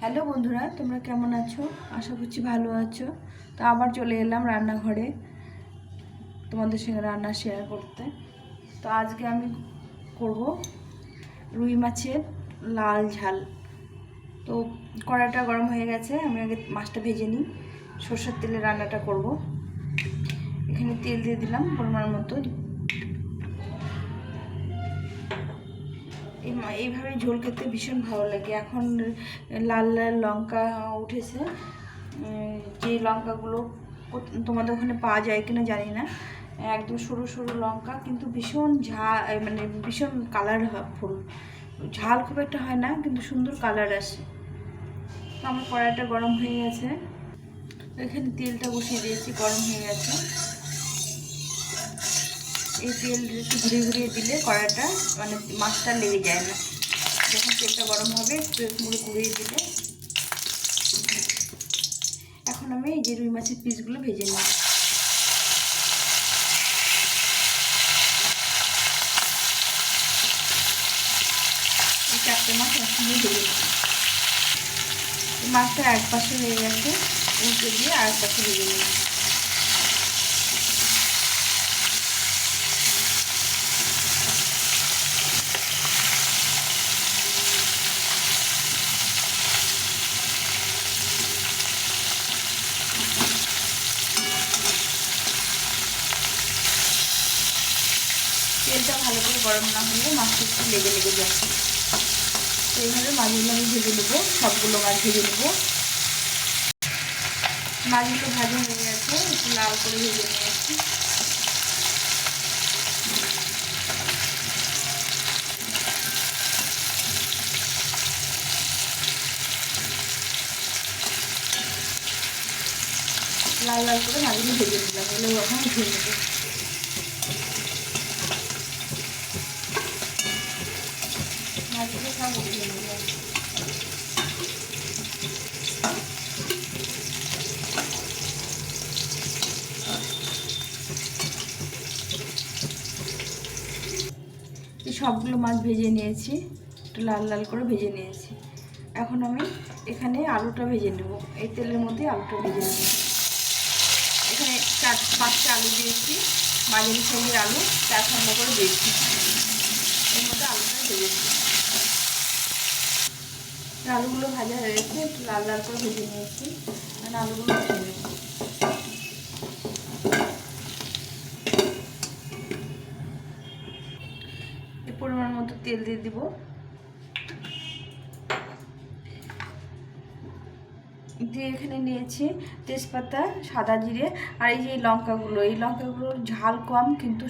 Hello বন্ধুরা, তোমরা কেমন আছো? আশা করছি ভালো আছো। তো আবার চলে এলাম রান্নাঘরে, তোমাদের সঙ্গে রান্না শেয়ার করতে। তো আজকে আমি করব রুই মাছের লাল ঝাল। তো কড়াইটা গরম হয়ে গেছে, আমি আগে মাছটা ভেজে নিই। সর্ষের তেলে রান্নাটা করব। এখানে তেল দিয়ে দিলাম পরিমাণ মতো। এইভাবে ঝোল খেতে ভীষণ ভালো লাগে। এখন লাল লাল লঙ্কা উঠেছে। যে লঙ্কাগুলো তোমাদের ওখানে পাওয়া যায় কিনা জানি না। একদম সরু সরু লঙ্কা, কিন্তু ভীষণ ঝাল মানে ভীষণ কালার ফুল। ঝাল খুব একটা হয় না, কিন্তু সুন্দর কালার আসে। আমার কড়াইটা গরম হয়ে গেছে। এখানে তেলটা বসিয়ে দিয়েছি, গরম হয়ে গেছে। এই তেল একটু ঘুরিয়ে ঘুরিয়ে দিলে কড়াটা মানে মাছটা লেগে যায় না। যখন তেলটা গরম হবে, একটু মুড়ে ঘুরিয়ে দিলে। এখন আমি এই যে রুই মাছের পিসগুলো ভেজে এই চারটে মাছ একসঙ্গে ভেজে এই মাছটা এক পাশে হয়ে গেছে, উল্টে দিয়ে আর পাশে ভেজে নিই তেলটা ভালো করে গরম না হলে মাছটা একটু লেগে লেগে যায় তো এইভাবে মাছগুলো আমি ভেজে নেব, সবগুলো মাছ ভেজে নেব। মাছগুলো ভাজা হয়ে গেছে, একটু লাল করে ভেজে নিয়েছি। লাল লাল করে মাছগুলো ভেজে নিলাম, এগুলো এখন ধুয়ে নেব। সবগুলো মাছ ভেজে নিয়েছি। একটু লাল লাল করে ভেজে নিয়েছি। এখন আমি এখানে আলুটা ভেজে নেব। এই তেলের মধ্যে আলুটা ভেজে নেব। এখানে চার, পাঁচটা আলু দিয়েছি। মাঝারি সাইজের আলু, চার খন্ড করে দিয়েছি। এর মধ্যে আলুটা ভেজে নেব। আলুগুলো ভাজা হয়ে গেছে, একটু লাল লাল করে ভেজে নিয়েছি। কারণ আলুগুলো ভেজে নেব এই পরিমাণ মতো তেল দিয়ে দিব। দিয়ে এখানে নিয়েছি তেজপাতা, সাদা জিরে আর এই যে এই লঙ্কাগুলো। এই লঙ্কাগুলোর ঝাল কম কিন্তু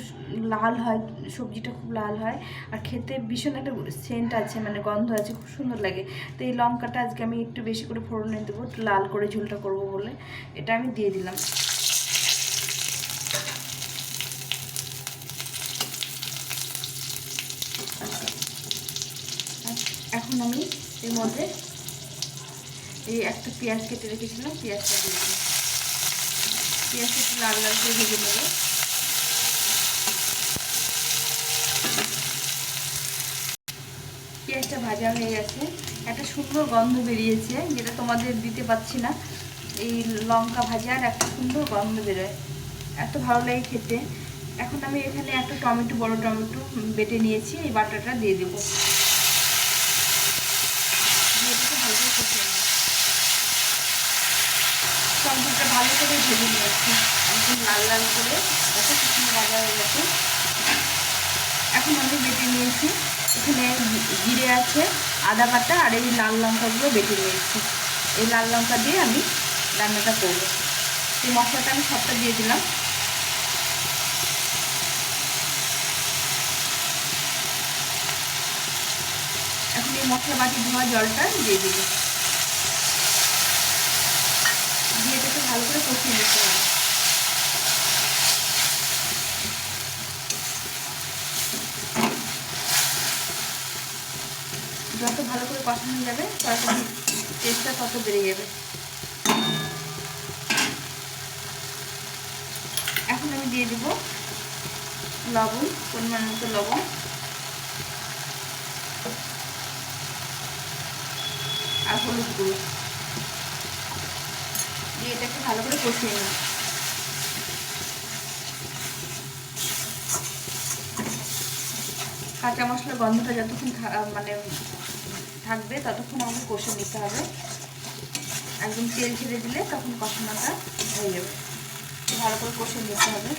লাল হয়, সবজিটা খুব লাল হয়। আর খেতে ভীষণ একটা সেন্ট আছে মানে গন্ধ আছে, খুব সুন্দর লাগে। তো এই লঙ্কাটা আজকে আমি একটু বেশি করে ফোড়নে দেবো, একটু লাল করে ঝোলটা করব বলে। এটা আমি দিয়ে দিলাম। এখন আমি এর মধ্যে এই একটা পেঁয়াজ কেটে রেখেছিলাম, পেঁয়াজটা দিয়ে দিলাম। পেঁয়াজটা একটু লাল লাল করে ভেজে নেব। পেঁয়াজটা ভাজা হয়ে গেছে। একটা সুন্দর গন্ধ বেরিয়েছে, যেটা তোমাদের দিতে পারছি না। এই লঙ্কা ভাজার একটা সুন্দর গন্ধ বেরোয়। এত ভালো লাগে খেতে। এখন আমি এখানে একটা টমেটো, বড় টমেটো বেটে নিয়েছি, এই বাটাটা দিয়ে দেবো দিয়ে এটাকে ভালো করে কষিয়ে নেব টমেটোটা ভালো করে ভেজে নিয়েছি। একদম লাল লাল করে। দেখো কিছু ভাজা হয়ে গেছে। এখন আমি বেটে নিয়েছি। এখানে জিরে আছে, আদা বাটা আর এই লাল লঙ্কাগুলো বেটে নিয়েছি। এই লাল লঙ্কা দিয়ে আমি রান্নাটা করব। এই মশলাটা আমি সবটা দিয়ে দিলাম। এখন এই মশলা বাটি ধোয়া জলটা দিয়ে দিল দিয়ে যত ভালো করে কষানো যাবে তরকারি টেস্টটা তত বেড়ে যাবে। এখন আমি দিয়ে দেবো লবণ, পরিমাণ মতো লবণ। আর হলুদ গুঁড়ো। দিয়ে এটাকে ভালো করে কষিয়ে নিই কাঁচা মশলার গন্ধটা যতক্ষণ মানে থাকবে, ততক্ষণ আমাকে কষে নিতে হবে। একদম তেল ছেড়ে দিলে তখন কষানোটা হয়ে যাবে। ভালো করে কষে নিতে হবে।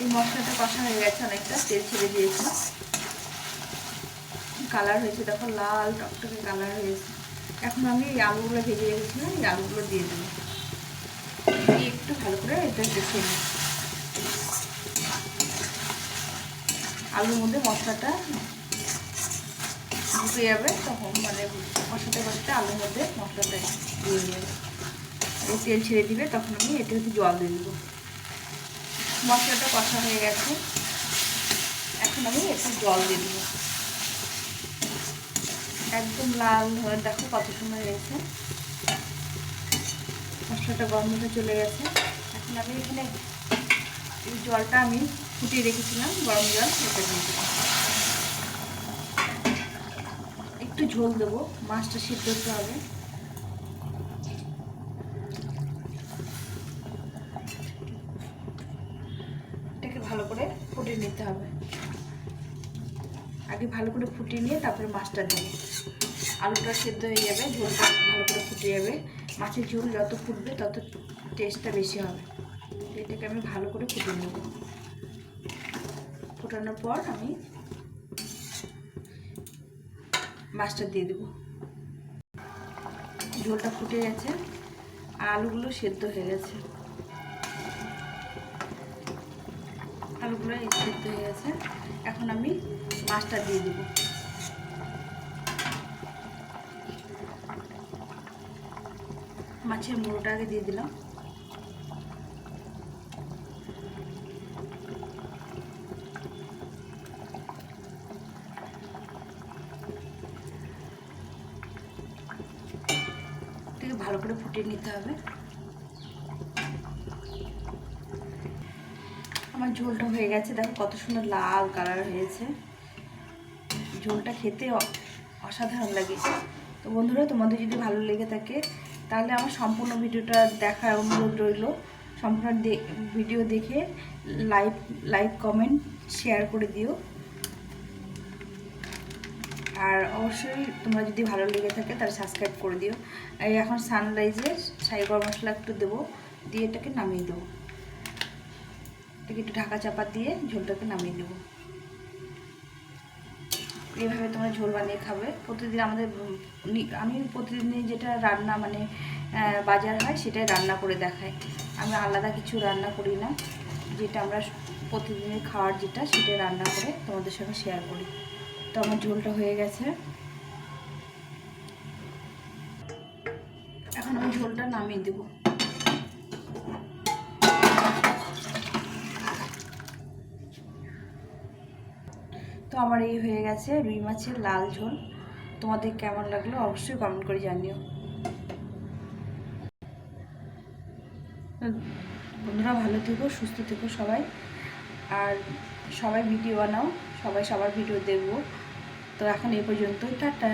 এই মশলাটা কষা হয়ে গেছে অনেকটা, তেল ছেড়ে দিয়েছে। কালার হয়েছে, দেখো লাল, টকটকে কালার হয়েছে। এখন আমি এই আলুগুলো ভেজে রেখেছিলাম এই আলুগুলো দিয়ে দেবো। একটু ভালো করে এটা কষিয়ে নিই আলুর মধ্যে মশলাটা ঢুকে যাবে, তখন মানে কষাতে কষাতে আলুর মধ্যে মশলাটা দিয়ে যাবে এই তেল ছেড়ে দিবে, তখন আমি এটা একটু জল দিয়ে দেবো। মশলাটা কষা হয়ে গেছে। এখন আমি একটু জল দিয়ে দেবো। একদম লাল হয়ে দেখো কত সময় হয়েছে। মশলাটা গন্ধটা চলে গেছে। এখন আমি এখানে এই জলটা আমি ফুটিয়ে রেখেছিলাম, গরম জল এটা দিয়ে দেবো একটু ঝোল দেবো, মাছটা সিদ্ধ হতে হবে। এটাকে ভালো করে ফুটিয়ে নিতে হবে। আগে ভালো করে ফুটিয়ে নিয়ে তারপরে মাছটা দেবো। আলুটা সেদ্ধ হয়ে যাবে, ঝোলটা ভালো করে ফুটে যাবে। মাছের ঝোল যত ফুটবে তত টেস্টটা বেশি হবে। এটাকে আমি ভালো করে ফুটিয়ে নেব। ফোটানোর পর আমি মাছটা দিয়ে দেবো। ঝোলটা ফুটে গেছে আলুগুলো সেদ্ধ হয়ে গেছে। আলুগুলো সেদ্ধ হয়ে গেছে। এখন আমি মাছটা দিয়ে দেবো। মাছের মুড়োটা আগে দিয়ে দিলাম। ভালো করে ফুটিয়ে নিতে হবে। আমার ঝোলটা হয়ে গেছে। দেখো কত সুন্দর লাল কালার হয়েছে। ঝোলটা খেতে অসাধারণ লাগে তো বন্ধুরা, তোমাদের যদি ভালো লেগে থাকে, তাহলে আমার সম্পূর্ণ ভিডিওটা দেখার অনুরোধ রইল। সম্পূর্ণ ভিডিও দেখে লাইক লাইক, কমেন্ট, শেয়ার করে দিও। আর অবশ্যই তোমরা যদি ভালো লেগে থাকে, তাহলে সাবস্ক্রাইব করে দিও। এখন সানরাইজের ছাই গরম মশলা একটু দেবো, দিয়ে এটাকে নামিয়ে দেবো। এটাকে একটু ঢাকা চাপা দিয়ে ঝোলটাকে নামিয়ে দেবো এইভাবে তোমরা ঝোল বানিয়ে খাবে। প্রতিদিন আমাদের আমি প্রতিদিনই যেটা রান্না মানে বাজার হয় সেটাই রান্না করে দেখাই। আমি আলাদা কিছু রান্না করি না। যেটা আমরা প্রতিদিনের খাওয়ার যেটা সেটা রান্না করে তোমাদের সঙ্গে শেয়ার করি। তো আমার ঝোলটা হয়ে গেছে। এখন আমি ঝোলটা নামিয়ে দেবো। তো আমার এই হয়ে গেছে রুই মাছের লাল ঝোল। তোমাদের কেমন লাগল অবশ্যই কমেন্ট করে জানিও। বন্ধুরা ভালো থেকো, সুস্থ থেকো সবাই। আর সবাই ভিডিও বানাও, সবাই সবার ভিডিও দেখব। তো এখন এই পর্যন্তই, টাটা।